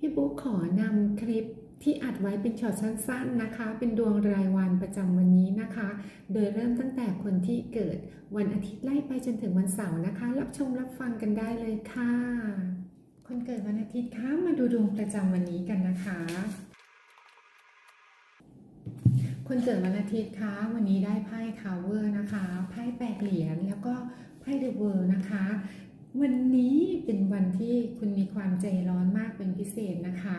พี่บุ๊กขอนำคลิปที่อัดไว้เป็นช็อตสั้นๆนะคะ เป็นดวงรายวันประจำวันนี้นะคะ โดยเริ่มตั้งแต่คนที่เกิดวันอาทิตย์ไล่ไปจนถึงวันเสาร์นะคะ รับชมรับฟังกันได้เลยค่ะ คนเกิดวันอาทิตย์คะมาดูดวงประจำวันนี้กันนะคะ คนเกิดวันอาทิตย์คะวันนี้ได้ไพ่ทาวเวอร์นะคะไพ่แปดเหรียญแล้วก็ไพ่เดอะเวิร์นะคะ วันนี้เป็นวันที่คุณมีความใจร้อนมากเป็นพิเศษนะคะ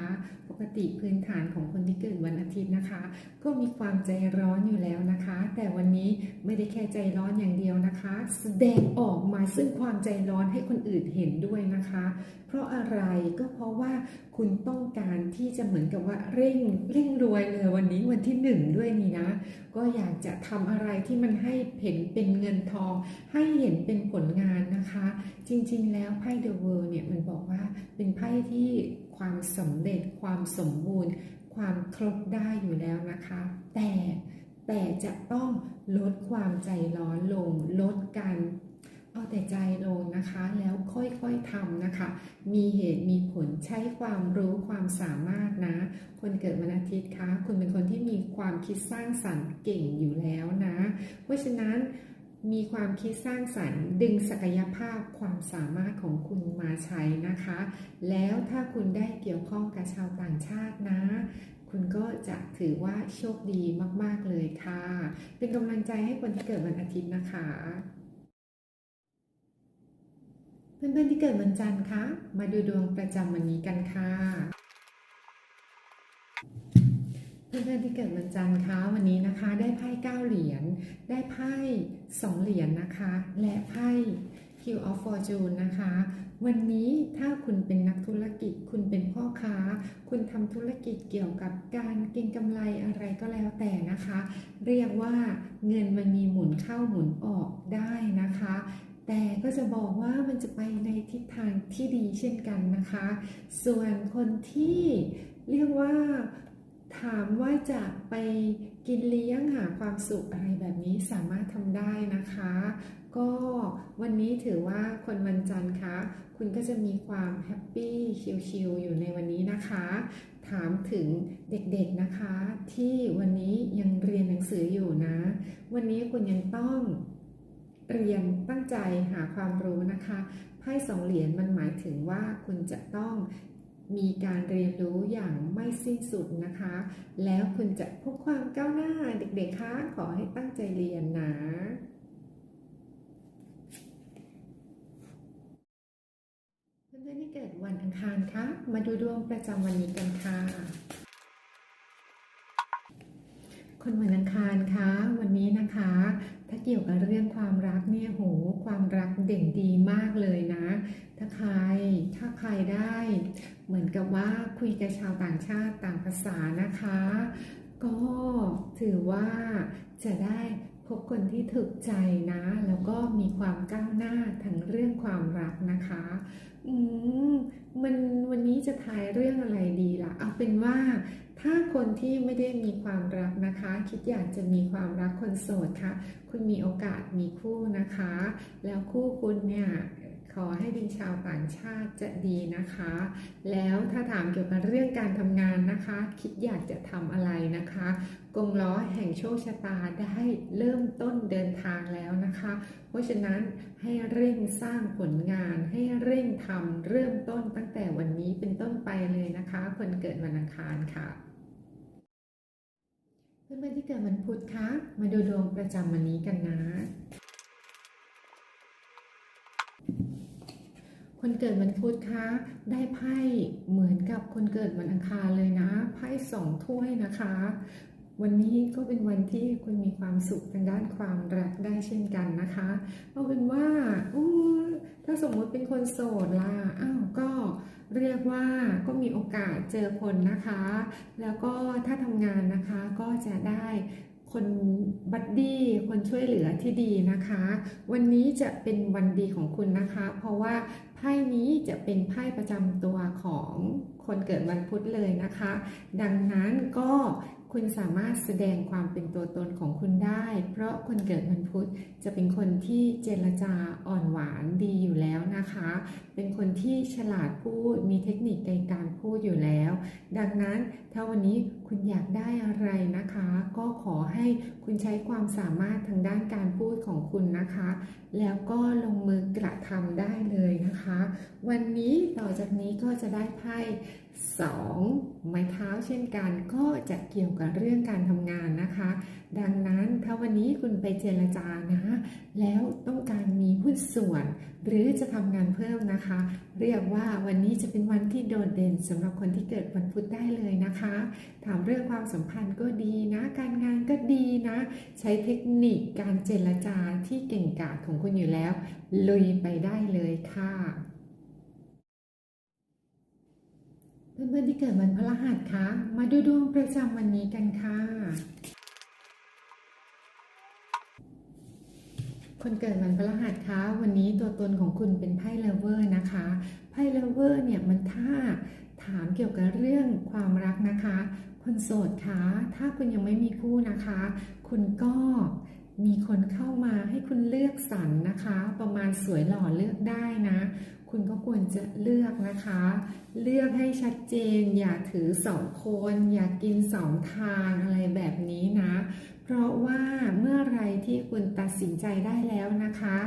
ปกติพื้นฐานของคนที่เกิดวันอาทิตย์นะคะ ก็มีความใจร้อนอยู่แล้วนะคะ แต่วันนี้ไม่ได้แค่ใจร้อนอย่างเดียวนะคะ แสดงออกมาซึ่งความใจร้อนให้คนอื่นเห็นด้วยนะคะ เพราะอะไรก็เพราะว่าคุณต้องการที่จะเหมือนกับว่าเร่งเร่งรวยเลยวันนี้วันที่หนึ่งด้วยนี่นะ ก็อยากจะทำอะไรที่มันให้เห็นเป็นเงินทอง ให้เห็นเป็นผลงานนะคะ จริงริง ๆ แล้วไพ่ The World เนี่ยมันบอกว่าเป็นไพ่ที่ความสำเร็จความสมบูรณ์ ความครบได้อยู่แล้วนะคะ แต่แต่จะต้องลดความใจร้อนลง ลดการเอาแต่ใจลงนะคะ แล้วค่อยๆทำนะคะ มีเหตุมีผลใช้ความรู้ความสามารถนะ คนเกิดวันอาทิตย์คะ คุณเป็นคนที่มีความคิดสร้างสรรค์เก่งอยู่แล้วนะ เพราะฉะนั้น มีความคิดสร้างสรรค์ ดึงศักยภาพความสามารถของคุณมาใช้นะคะ แล้วถ้าคุณได้เกี่ยวข้องกับชาวต่างชาตินะ คุณก็จะถือว่าโชคดีมากๆเลยค่ะ เป็นกำลังใจให้คนที่เกิดวันอาทิตย์นะคะ เพื่อนๆที่เกิดวันจันทร์คะ มาดูดวงประจำวันนี้กันค่ะ เพื่อนๆที่เกิดวันจันทร์คะวันนี้นะคะ ได้ไพ่เก้าเหรียญได้ไพ่สองเหรียญนะคะ และไพ่ Q of Fortune นะคะ วันนี้ถ้าคุณเป็นนักธุรกิจ คุณเป็นพ่อค้า คุณทำธุรกิจเกี่ยวกับการเก็งกำไรอะไรก็แล้วแต่นะคะ เรียกว่าเงินมันมีหมุนเข้าหมุนออกได้นะคะแต่ก็จะบอกว่ามันจะไปในทิศทางที่ดีเช่นกันนะคะ ส่วนคนที่เรียกว่า ถามว่าจะไปกินเลี้ยงหาความสุขอะไรแบบนี้สามารถทำได้นะคะ ก็วันนี้ถือว่าคนวันจันทร์คะคุณก็จะมีความแฮปปี้ชิลๆอยู่ในวันนี้นะคะ ถามถึงเด็กๆนะคะ ที่วันนี้ยังเรียนหนังสืออยู่นะ วันนี้คุณยังต้องเรียนตั้งใจหาความรู้นะคะไพ่สองเหรียญมันหมายถึงว่าคุณจะต้อง มีการเรียนรู้อย่างไม่สิ้นสุดนะคะ แล้วคุณจะพบความก้าวหน้าเด็กๆคะขอให้ตั้งใจเรียนนะเพื่อนๆที่เกิดวันอังคารคะมาดูดวงประจำวันนี้กันค่ะ คนวันอังคารคะวันนี้นะคะ ถ้าเกี่ยวกับเรื่องความรักเนี่ยโหความรักเด่นดีมากเลยนะ ถ้าใครถ้าใครได้ เหมือนกับว่าคุยกับชาวต่างชาติต่างภาษานะคะ ก็ถือว่าจะได้ พบคนที่ถึกใจนะ แล้วก็มีความก้าวหน้าทั้งเรื่องความรักนะคะ อืมมันวันนี้จะทายเรื่องอะไรดีล่ะ เอาเป็นว่า ถ้าคนที่ไม่ได้มีความรักนะคะ คิดอยากจะมีความรักคนโสดค่ะ คุณมีโอกาสมีคู่นะคะ แล้วคู่คุณเนี่ย อให้เป็นชาวต่างชาติจะดีนะคะ แล้วถ้าถามเกี่ยวกับเรื่องการทำงานนะคะ คิดอยากจะทำอะไรนะคะ กงล้อแห่งโชคชะตาได้เริ่มต้นเดินทางแล้วนะคะ เพราะฉะนั้นให้เร่งสร้างผลงาน ให้เร่งทำเริ่มต้นตั้งแต่วันนี้เป็นต้นไปเลยนะคะ คนเกิดวันอังคารค่ะเพื่อนๆที่เกิดวันพุธคะมาดูดวงประจำวันนี้กันนะ คนเกิดวันพุธคะ ได้ไพ่เหมือนกับคนเกิดวันอังคารเลยนะ ไพ่สองถ้วยนะคะ วันนี้ก็เป็นวันที่คุณมีความสุขทางด้านความรักได้เช่นกันนะคะเอาเป็นว่าถ้าสมมติเป็นคนโสดล่ะอ้าวก็เรียกว่าก็มีโอกาสเจอคนนะคะ แล้วก็ถ้าทำงานนะคะก็จะได้ คนบัดดี้คนช่วยเหลือที่ดีนะคะ วันนี้จะเป็นวันดีของคุณนะคะ เพราะว่าไพ่นี้จะเป็นไพ่ประจำตัวของคนเกิดวันพุธเลยนะคะ ดังนั้นก็ คุณสามารถแสดงความเป็นตัวตนของคุณได้ เพราะคนเกิดวันพุธจะเป็นคนที่เจรจาอ่อนหวานดีอยู่แล้วนะคะ เป็นคนที่ฉลาดพูด มีเทคนิคในการพูดอยู่แล้ว ดังนั้นถ้าวันนี้คุณอยากได้อะไรนะคะ ก็ขอให้คุณใช้ความสามารถทางด้านการพูดของคุณนะคะ แล้วก็ลงมือกระทำได้เลยนะคะ วันนี้ต่อจากนี้ก็จะได้ไพ่สอง ไม้เท้าเช่นกันก็จะเกี่ยวกับเรื่องการทำงานนะคะ ดังนั้นถ้าวันนี้คุณไปเจรจานะ แล้วต้องการมีหุ้นส่วน หรือจะทำงานเพิ่มนะคะ เรียกว่าวันนี้จะเป็นวันที่โดดเด่นสำหรับคนที่เกิดวันพุธได้เลยนะคะ ถามเรื่องความสัมพันธ์ก็ดีนะ การงานก็ดีนะ ใช้เทคนิคการเจรจาที่เก่งกาจของคุณอยู่แล้ว ลุยไปได้เลยค่ะ เพื่อนๆที่เกิดวันพฤหัสคะมาดูดวงประจำวันนี้กันค่ะ คนเกิดวันพฤหัสคะวันนี้ตัวตนของคุณเป็นไพ่เลเวอร์นะคะไพ่เลเวอร์เนี่ยมันถ้าถามเกี่ยวกับเรื่องความรักนะคะ คนโสดคะถ้าคุณยังไม่มีคู่นะคะ คุณก็ มีคนเข้ามาให้คุณเลือกสรรนะคะ ประมาณสวยหล่อเลือกได้นะ คุณก็ควรจะเลือกนะคะ เลือกให้ชัดเจน อย่าถือสองคน อย่ากินสองทางอะไรแบบนี้นะ เพราะว่าเมื่อไรที่คุณตัดสินใจได้แล้วนะคะ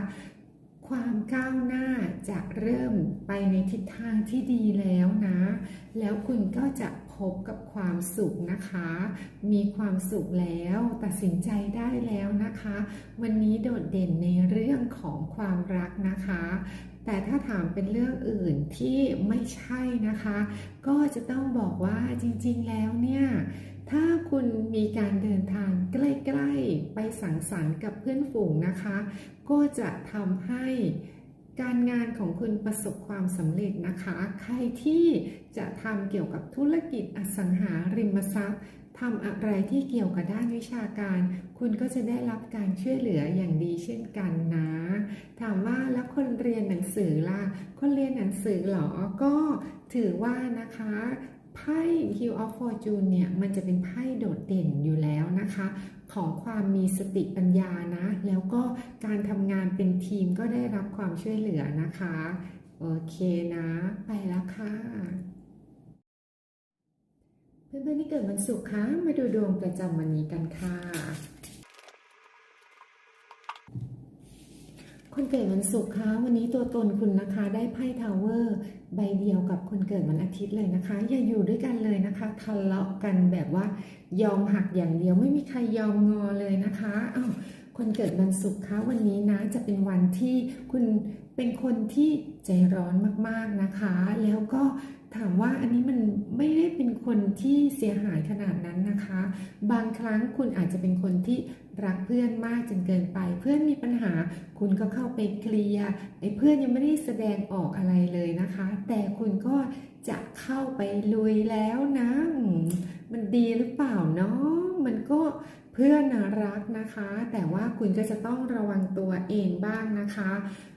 ความก้าวหน้าจะเริ่มไปในทิศทางที่ดีแล้วนะ แล้วคุณก็จะ พบกับความสุขนะคะ มีความสุขแล้วตัดสินใจได้แล้วนะคะ วันนี้โดดเด่นในเรื่องของความรักนะคะ แต่ถ้าถามเป็นเรื่องอื่นที่ไม่ใช่นะคะ ก็จะต้องบอกว่าจริงๆแล้วเนี่ยถ้าคุณมีการเดินทางใกล้ ๆ ไปสังสรรค์กับเพื่อนฝูงนะคะ ก็จะทำให้ การงานของคุณประสบความสำเร็จนะคะ ใครที่จะทำเกี่ยวกับธุรกิจอสังหาริมทรัพย์ทำอะไรที่เกี่ยวกับด้านวิชาการ คุณก็จะได้รับการช่วยเหลืออย่างดีเช่นกันนะ ถามว่าแล้วคนเรียนหนังสือล่ะ คนเรียนหนังสือเหรอ ก็ถือว่านะคะ ไพ่ Hill of Fortune เนี่ยมันจะเป็นไพ่โดดเด่นอยู่แล้วนะคะ ของความมีสติปัญญานะ แล้วก็การทำงานเป็นทีมก็ได้รับความช่วยเหลือนะคะ โอเคนะ ไปแล้วค่ะเพื่อนๆที่เกิดวันศุกร์คะมาดูดวงประจำวันนี้กันค่ะ คนเกิดวันศุกร์คะวันนี้ตัวตนคุณนะคะได้ไพ่ทาวเวอร์ใบเดียวกับคนเกิดวันอาทิตย์เลยนะคะ อย่าอยู่ด้วยกันเลยนะคะทะเลาะกันแบบว่ายอมหักอย่างเดียวไม่มีใครยอมงอเลยนะคะอ้าวคนเกิดวันศุกร์คะวันนี้นะจะเป็นวันที่คุณเป็นคนที่ใจร้อนมากๆนะคะ แล้วก็ถามว่าอันนี้มันไม่ได้เป็นคนที่เสียหายขนาดนั้นนะคะ บางครั้งคุณอาจจะเป็นคนที่ รักเพื่อนมากจนเกินไป เพื่อนมีปัญหา คุณก็เข้าไปเคลียร์ไอ้เพื่อนยังไม่ได้แสดงออกอะไรเลยนะคะ แต่คุณก็จะเข้าไปลุยแล้วนะ มันดีหรือเปล่าเนาะมันก็เพื่อนรักนะคะ แต่ว่าคุณก็จะต้องระวังตัวเองบ้างนะคะ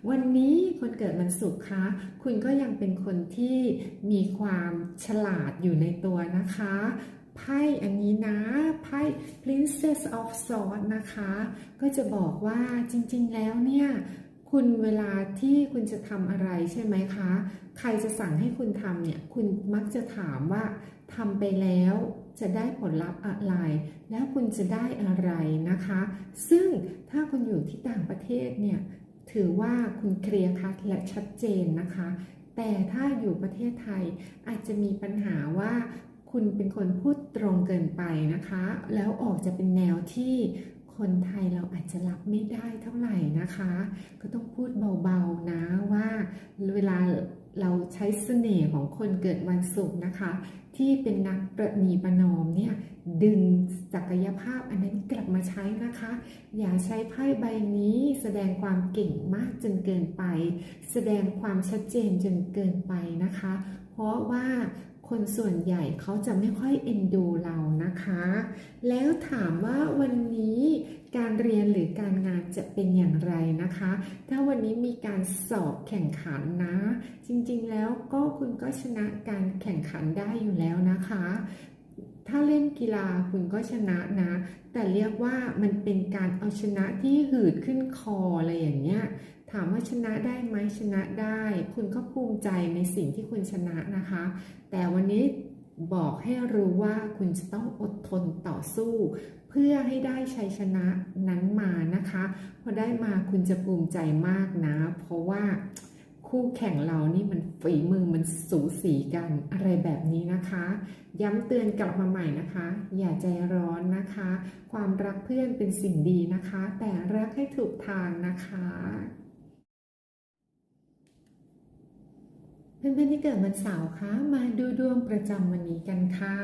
วันนี้คนเกิดวันศุกร์คะคุณก็ยังเป็นคนที่มีความฉลาดอยู่ในตัวนะคะ ไพ่อันนี้นะไพ่ Princess of Swords นะคะ ก็จะบอกว่าจริงๆแล้วเนี่ยคุณเวลาที่คุณจะทำอะไรใช่ไหมคะ ใครจะสั่งให้คุณทำเนี่ย คุณมักจะถามว่าทำไปแล้วจะได้ผลลัพธ์อะไร แล้วคุณจะได้อะไรนะคะ ซึ่งถ้าคุณอยู่ที่ต่างประเทศเนี่ย ถือว่าคุณเคลียร์คัดและชัดเจนนะคะ แต่ถ้าอยู่ประเทศไทยอาจจะมีปัญหาว่า คุณเป็นคนพูดตรงเกินไปนะคะ แล้วออกจะเป็นแนวที่คนไทยเราอาจจะรับไม่ได้เท่าไหร่นะคะ ก็ต้องพูดเบาๆนะว่าเวลาเราใช้เสน่ห์ของคนเกิดวันศุกร์นะคะ ที่เป็นนักประนีประนอมเนี่ยดึงศักยภาพอันนั้นกลับมาใช้นะคะ อย่าใช้ไพ่ใบนี้แสดงความเก่งมากจนเกินไป แสดงความชัดเจนจนเกินไปนะคะ เพราะว่าคนส่วนใหญ่เขาจะไม่ค่อยเอ็นดูเรานะคะ แล้วถามว่าวันนี้การเรียนหรือการงานจะเป็นอย่างไรนะคะ ถ้าวันนี้มีการสอบแข่งขันนะ จริงๆแล้วก็คุณก็ชนะการแข่งขันได้อยู่แล้วนะคะ ถ้าเล่นกีฬาคุณก็ชนะนะ แต่เรียกว่ามันเป็นการเอาชนะที่หืดขึ้นคออะไรอย่างเงี้ย ถามว่าชนะได้ไหมชนะได้ คุณก็ภูมิใจในสิ่งที่คุณชนะนะคะ แต่วันนี้บอกให้รู้ว่าคุณจะต้องอดทนต่อสู้ เพื่อให้ได้ชัยชนะนั้นมานะคะ พอได้มาคุณจะภูมิใจมากนะ เพราะว่า คู่แข่งเรานี่มันฝีมือมันสูสีกันอะไรแบบนี้นะคะ ย้ำเตือนกลับมาใหม่นะคะ อย่าใจร้อนนะคะ ความรักเพื่อนเป็นสิ่งดีนะคะ แต่รักให้ถูกทางนะคะเพื่อนๆที่เกิดวันเสาร์คะมาดูดวงประจำวันนี้กันค่ะ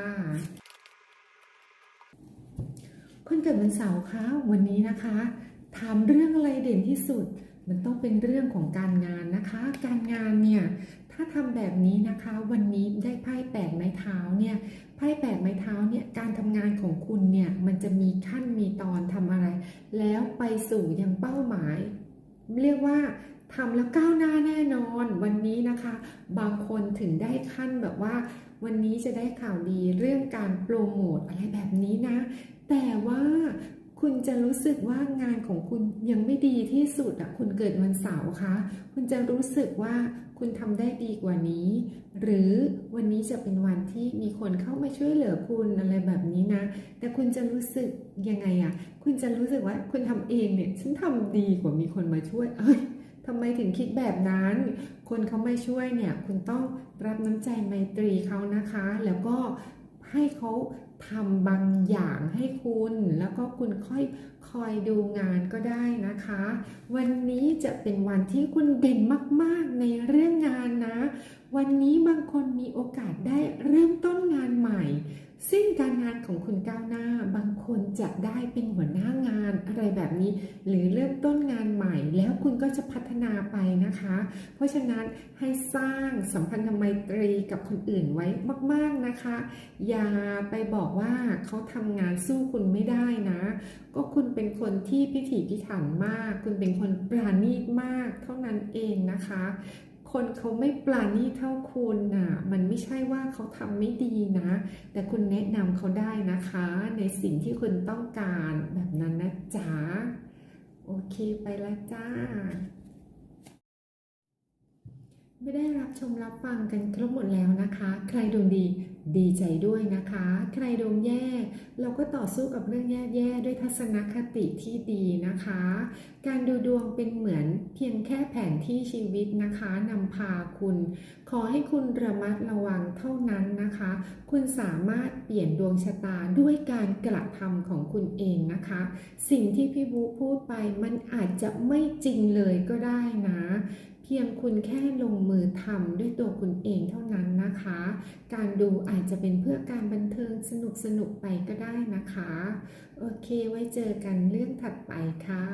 คนเกิดวันเสาร์คะวันนี้นะคะ ถามเรื่องอะไรเด่นที่สุด มันต้องเป็นเรื่องของการงานนะคะ การงานเนี่ยถ้าทำแบบนี้นะคะวันนี้ได้ไพ่แปดไม้เท้าเนี่ยไพ่แปดไม้เท้าเนี่ยการทำงานของคุณเนี่ยมันจะมีขั้นมีตอนทำอะไร แล้วไปสู่ยังเป้าหมาย เรียกว่าทำแล้วก้าวหน้าแน่นอนวันนี้นะคะ บางคนถึงได้ขั้นแบบว่า วันนี้จะได้ข่าวดีเรื่องการโปรโมทอะไรแบบนี้นะ แต่ว่า คุณจะรู้สึกว่างานของคุณยังไม่ดีที่สุดอะคุณเกิดวันเสาร์คะคุณจะรู้สึกว่าคุณทำได้ดีกว่านี้ หรือวันนี้จะเป็นวันที่มีคนเข้ามาช่วยเหลือคุณอะไรแบบนี้นะ แต่คุณจะรู้สึกยังไงอะคุณจะรู้สึกว่าคุณทำเองเนี่ยฉันทำดีกว่ามีคนมาช่วยเอ้ยทำไมถึงคิดแบบนั้น คนเขาไม่ช่วยเนี่ย คุณต้องรับน้ำใจไมตรีเขานะคะ แล้วก็ ให้เขาทำบางอย่างให้คุณ แล้วก็คุณค่อยคอยดูงานก็ได้นะคะ วันนี้จะเป็นวันที่คุณเด่นมากๆในเรื่องงานนะ วันนี้บางคนมีโอกาสได้เริ่มต้นงานใหม่ ซึ่งการงานของคุณก้าวหน้าบางคนจะได้เป็นหัวหน้างานอะไรแบบนี้ หรือเริ่มต้นงานใหม่ แล้วคุณก็จะพัฒนาไปนะคะ เพราะฉะนั้นให้สร้างสัมพันธไมตรีกับคนอื่นไว้มาก ๆนะคะ อย่าไปบอกว่าเขาทำงานสู้คุณไม่ได้นะ ก็คุณเป็นคนที่พิถีพิถันมาก คุณเป็นคนปราณีตมากเท่านั้นเองนะคะ คนเขาไม่ปราณีตเท่าคุณน่ะ มันไม่ใช่ว่าเขาทำไม่ดีนะ แต่คุณแนะนำเขาได้นะคะ ในสิ่งที่คุณต้องการแบบนั้นนะจ๊ะ โอเคไปละจ้า ไม่ได้รับชมรับฟังกันครบหมดแล้วนะคะ ใครดวงดี ดีใจด้วยนะคะ ใครดวงแย่ เราก็ต่อสู้กับเรื่องแย่ๆด้วยทัศนคติที่ดีนะคะ การดูดวงเป็นเหมือนเพียงแค่แผนที่ชีวิตนะคะนำพาคุณ ขอให้คุณระมัดระวังเท่านั้นนะคะ คุณสามารถเปลี่ยนดวงชะตาด้วยการกระทำของคุณเองนะคะ สิ่งที่พี่บูพูดไปมันอาจจะไม่จริงเลยก็ได้นะ เพียงคุณแค่ลงมือทำด้วยตัวคุณเองเท่านั้นนะคะ การดูอาจจะเป็นเพื่อการบันเทิงสนุกสนุกๆไปก็ได้นะคะ โอเคไว้เจอกันเรื่องถัดไปค่ะ